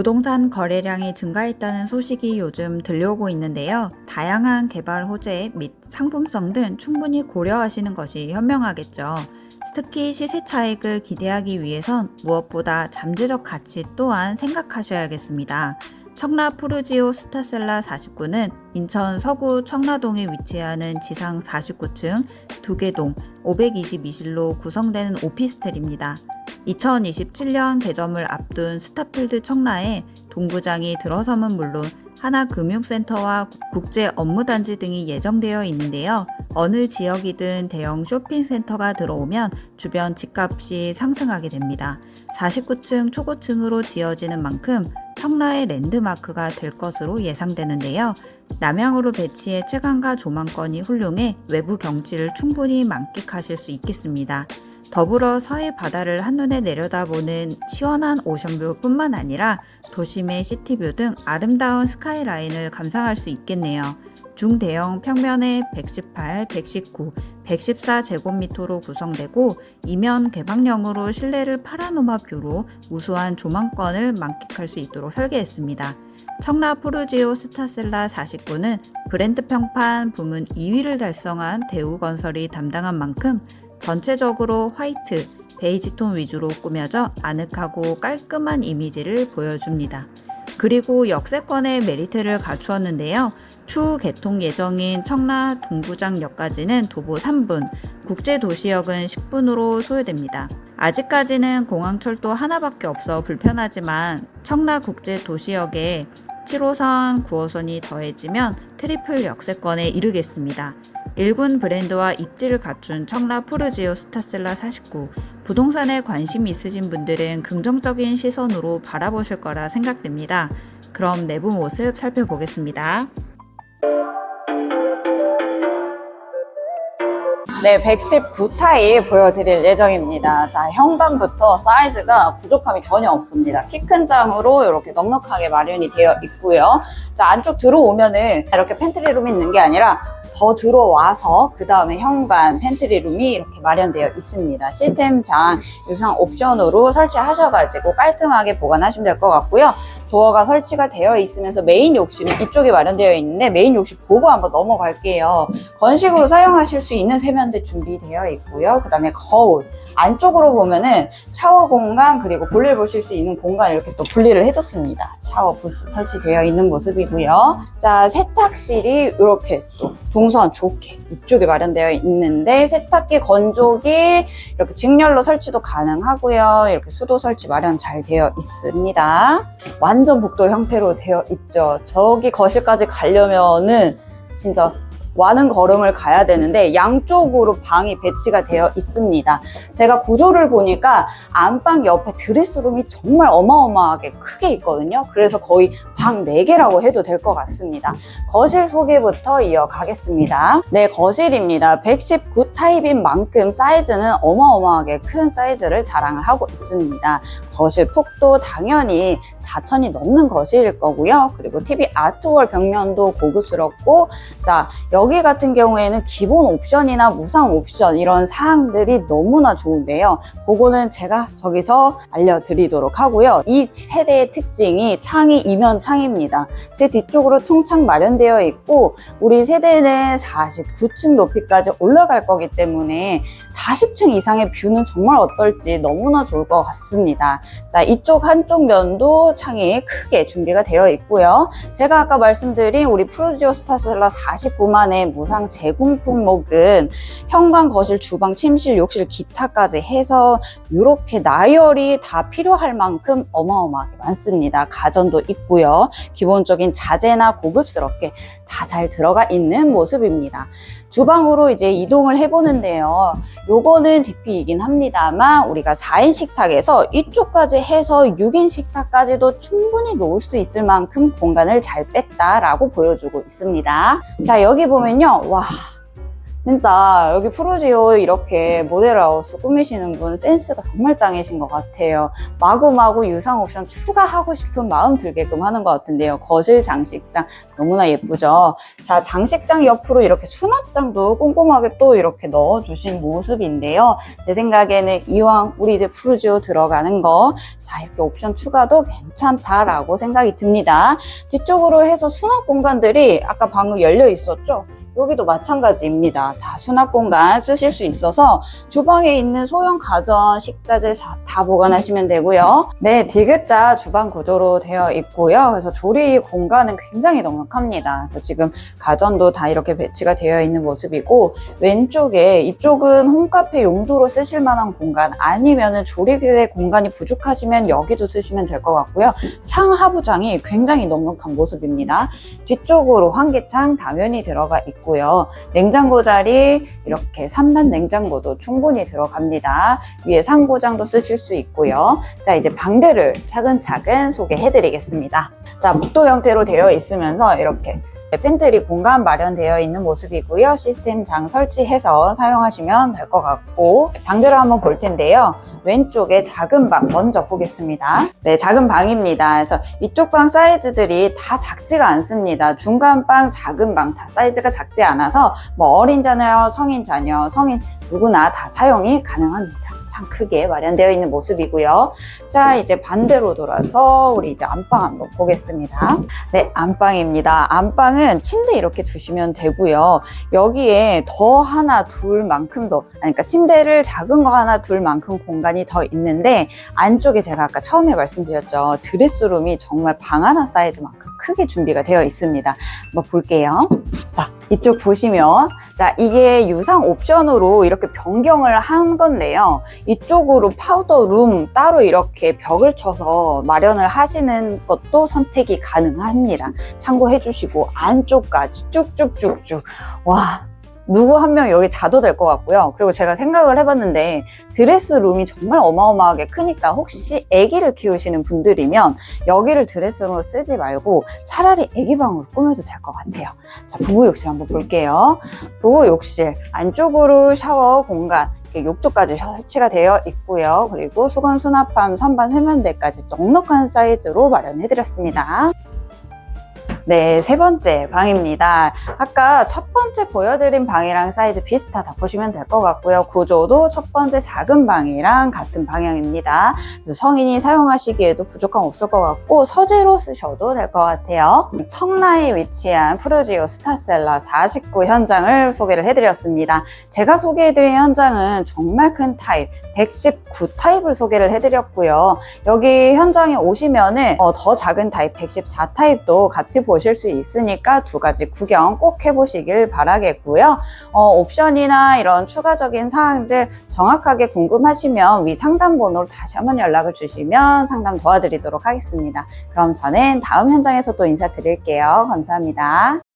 부동산 거래량이 증가했다는 소식이 요즘 들려오고 있는데요. 다양한 개발 호재 및 상품성 등 충분히 고려하시는 것이 현명하겠죠. 특히 시세 차익을 기대하기 위해선 무엇보다 잠재적 가치 또한 생각하셔야겠습니다. 청라 푸르지오 스타셀라 49는 인천 서구 청라동에 위치하는 지상 49층 두개동 522실로 구성되는 오피스텔입니다. 2027년 개점을 앞둔 스타필드 청라에 동구장이 들어서면 물론 하나금융센터와 국제 업무단지 등이 예정되어 있는데요. 어느 지역이든 대형 쇼핑센터가 들어오면 주변 집값이 상승하게 됩니다. 49층 초고층으로 지어지는 만큼 청라의 랜드마크가 될 것으로 예상되는데요. 남향으로 배치해 채광과 조망권이 훌륭해 외부 경치를 충분히 만끽하실 수 있겠습니다. 더불어 서해 바다를 한눈에 내려다보는 시원한 오션뷰뿐만 아니라 도심의 시티뷰 등 아름다운 스카이라인을 감상할 수 있겠네요. 중대형 평면의 118, 119, 114 제곱미터로 구성되고 이면 개방형으로 실내를 파라노마 뷰로 우수한 조망권을 만끽할 수 있도록 설계했습니다. 청라 포르지오 스타셀라 49는 브랜드 평판 부문 2위를 달성한 대우건설이 담당한 만큼 전체적으로 화이트, 베이지 톤 위주로 꾸며져 아늑하고 깔끔한 이미지를 보여줍니다. 그리고 역세권의 메리트를 갖추었는데요. 추후 개통 예정인 청라 동구장역까지는 도보 3분, 국제도시역은 10분으로 소요됩니다. 아직까지는 공항철도 하나밖에 없어 불편하지만 청라 국제도시역에 7호선, 9호선이 더해지면 트리플 역세권에 이르겠습니다. 일군 브랜드와 입지를 갖춘 청라 푸르지오 스타셀라 49. 부동산에 관심 있으신 분들은 긍정적인 시선으로 바라보실 거라 생각됩니다. 그럼 내부 모습 살펴보겠습니다. 네, 119타입 보여드릴 예정입니다. 자, 현관부터 사이즈가 부족함이 전혀 없습니다. 키 큰 장으로 이렇게 넉넉하게 마련이 되어 있고요. 자, 안쪽 들어오면은 이렇게 팬트리룸이 있는 게 아니라 더 들어와서 그 다음에 현관 팬트리 룸이 이렇게 마련되어 있습니다. 시스템장 유상 옵션으로 설치하셔가지고 깔끔하게 보관하시면 될 것 같고요. 도어가 설치가 되어 있으면서 메인 욕실은 이쪽에 마련되어 있는데 메인 욕실 보고 한번 넘어갈게요. 건식으로 사용하실 수 있는 세면대 준비되어 있고요. 그 다음에 거울 안쪽으로 보면은 샤워 공간 그리고 볼일 보실 수 있는 공간 이렇게 또 분리를 해줬습니다. 샤워 부스 설치되어 있는 모습이고요. 자 세탁실이 이렇게 또 동선 좋게 이쪽에 마련되어 있는데 세탁기 건조기 이렇게 직렬로 설치도 가능하고요. 이렇게 수도 설치 마련 잘 되어 있습니다. 완전 복도 형태로 되어 있죠. 저기 거실까지 가려면은 진짜 많은 걸음을 가야 되는데 양쪽으로 방이 배치가 되어 있습니다. 제가 구조를 보니까 안방 옆에 드레스룸이 정말 어마어마하게 크게 있거든요. 그래서 거의 방 4개라고 해도 될 것 같습니다. 거실 소개부터 이어가겠습니다. 네, 거실입니다. 119 타입인 만큼 사이즈는 어마어마하게 큰 사이즈를 자랑을 하고 있습니다. 거실 폭도 당연히 4천이 넘는 거실일 거고요. 그리고 TV 아트월 벽면도 고급스럽고 자, 여기 같은 경우에는 기본 옵션이나 무상 옵션 이런 사항들이 너무나 좋은데요. 그거는 제가 저기서 알려드리도록 하고요. 이 세대의 특징이 창이 이면 창입니다. 제 뒤쪽으로 통창 마련되어 있고 우리 세대는 49층 높이까지 올라갈 거기 때문에 40층 이상의 뷰는 정말 어떨지 너무나 좋을 것 같습니다. 자, 이쪽 한쪽 면도 창이 크게 준비가 되어 있고요. 제가 아까 말씀드린 우리 프로지오 스타셀라 49만 의 무상 제공 품목은 현관, 거실, 주방, 침실, 욕실, 기타까지 해서 이렇게 나열이 다 필요할 만큼 어마어마하게 많습니다. 가전도 있고요. 기본적인 자재나 고급스럽게 다 잘 들어가 있는 모습입니다. 주방으로 이제 이동을 해보는데요. 요거는 DP이긴 합니다만 우리가 4인 식탁에서 이쪽까지 해서 6인 식탁까지도 충분히 놓을 수 있을 만큼 공간을 잘 뺐다라고 보여주고 있습니다. 자 여기 보면 요. 와 진짜 여기 프루지오 이렇게 모델하우스 꾸미시는 분 센스가 정말 짱이신 것 같아요. 마구마구 유상 옵션 추가하고 싶은 마음 들게끔 하는 것 같은데요. 거실 장식장 너무나 예쁘죠. 자, 장식장 옆으로 이렇게 수납장도 꼼꼼하게 또 이렇게 넣어주신 모습인데요. 제 생각에는 이왕 우리 이제 프루지오 들어가는 거, 자, 이렇게 옵션 추가도 괜찮다라고 생각이 듭니다. 뒤쪽으로 해서 수납 공간들이 아까 방금 열려 있었죠? 여기도 마찬가지입니다. 다 수납 공간 쓰실 수 있어서 주방에 있는 소형 가전, 식자재 자- 다 보관하시면 되고요. 네, 디귿자 주방 구조로 되어 있고요. 그래서 조리 공간은 굉장히 넉넉합니다. 그래서 지금 가전도 다 이렇게 배치가 되어 있는 모습이고 왼쪽에 이쪽은 홈카페 용도로 쓰실 만한 공간 아니면은 조리기의 공간이 부족하시면 여기도 쓰시면 될 것 같고요. 상하부장이 굉장히 넉넉한 모습입니다. 뒤쪽으로 환기창 당연히 들어가 있고 요. 냉장고 자리 이렇게 3단 냉장고도 충분히 들어갑니다. 위에 상부장도 쓰실 수 있고요. 자, 이제 방대를 차근차근 소개해 드리겠습니다. 자, 복도 형태로 되어 있으면서 이렇게 팬트리 공간 마련되어 있는 모습이고요. 시스템장 설치해서 사용하시면 될 것 같고 방대를 한번 볼 텐데요. 왼쪽에 작은 방 먼저 보겠습니다. 네, 작은 방입니다. 그래서 이쪽 방 사이즈들이 다 작지가 않습니다. 중간 방, 작은 방 다 사이즈가 작지 않아서 뭐 어린 자녀, 성인 자녀, 성인 누구나 다 사용이 가능합니다. 참 크게 마련되어 있는 모습이고요. 자, 이제 반대로 돌아서 우리 이제 안방 한번 보겠습니다. 네, 안방입니다. 안방은 침대 이렇게 주시면 되고요. 여기에 더 하나 둘만큼도, 아니, 그러니까 침대를 작은 거 하나 둘만큼 공간이 더 있는데 안쪽에 제가 아까 처음에 말씀드렸죠. 드레스룸이 정말 방 하나 사이즈만큼 크게 준비가 되어 있습니다. 한번 볼게요. 자, 이쪽 보시면 자, 이게 유상 옵션으로 이렇게 변경을 한 건데요. 이쪽으로 파우더 룸 따로 이렇게 벽을 쳐서 마련을 하시는 것도 선택이 가능합니다. 참고해 주시고 안쪽까지 쭉쭉쭉쭉. 와. 누구 한 명 여기 자도 될 것 같고요. 그리고 제가 생각을 해봤는데 드레스룸이 정말 어마어마하게 크니까 혹시 아기를 키우시는 분들이면 여기를 드레스룸으로 쓰지 말고 차라리 아기방으로 꾸며도 될 것 같아요. 자, 부부 욕실 한번 볼게요. 부부 욕실 안쪽으로 샤워 공간 이렇게 욕조까지 설치가 되어 있고요. 그리고 수건 수납함, 선반 세면대까지 넉넉한 사이즈로 마련해드렸습니다. 네, 세 번째 방입니다. 아까 첫 번째 보여드린 방이랑 사이즈 비슷하다 보시면 될 것 같고요. 구조도 첫 번째 작은 방이랑 같은 방향입니다. 그래서 성인이 사용하시기에도 부족함 없을 것 같고 서재로 쓰셔도 될 것 같아요. 청라에 위치한 프로지오 스타셀라 49 현장을 소개를 해드렸습니다. 제가 소개해드린 현장은 정말 큰 타입 119 타입을 소개를 해드렸고요. 여기 현장에 오시면은 어, 더 작은 타입 114 타입도 같이 보실 수 있으니까 두 가지 구경 꼭 해보시길 바라겠고요. 어, 옵션이나 이런 추가적인 사항들 정확하게 궁금하시면 위 상담 번호로 다시 한번 연락을 주시면 상담 도와드리도록 하겠습니다. 그럼 저는 다음 현장에서 또 인사드릴게요. 감사합니다.